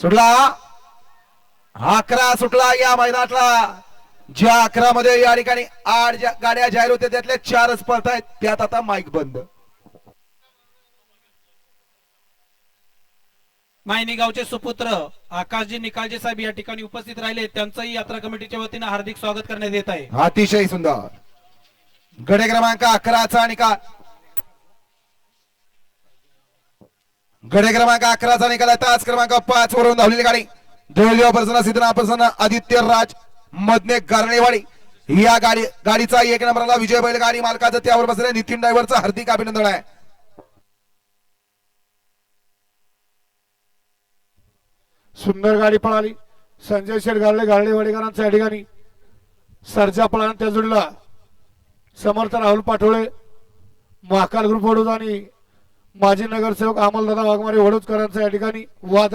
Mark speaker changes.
Speaker 1: सुटला? अकरा सुटला या मैदानातला. ज्या अकरा मध्ये या ठिकाणी आठ ज्या गाड्या जाहीर होत्या त्यातल्या चारच पळत आहेत. त्यात आता माईक बंद.
Speaker 2: मायनी गावचे सुपुत्र आकाशजी निकालजे साहेब या ठिकाणी उपस्थित राहिले. त्यांचंही यात्रा कमिटीच्या वतीनं हार्दिक स्वागत करण्यात येत आहे.
Speaker 1: अतिशय सुंदर. गडे क्रमांक अकराचा निकाल. गडे क्रमांक अकराचा निकाल आहे. तास क्रमांक पाच वरून धावलेली गाडी. देवदेव प्रसन्न सिद्धना प्रसन्न आदित्य राज मधने गारणेवाडी. या गाडी गाडीचा एक नंबरला विजय बैल गाडी मालकाचं त्यावर बसले नितीन ड्रायव्हरचं हार्दिक अभिनंदन आहे.
Speaker 3: सुंदर गाडी पळाली संजय शेठ गाडले गाडले वडेकरांच्या या ठिकाणी. सरजा पळान त्या जुडला. समर्थ राहुल पाठोळे महाकाल ग्रुप वडूज आणि माजी नगरसेवक अमलदादा वाघमारे वडूजकरांच्या या ठिकाणी वाद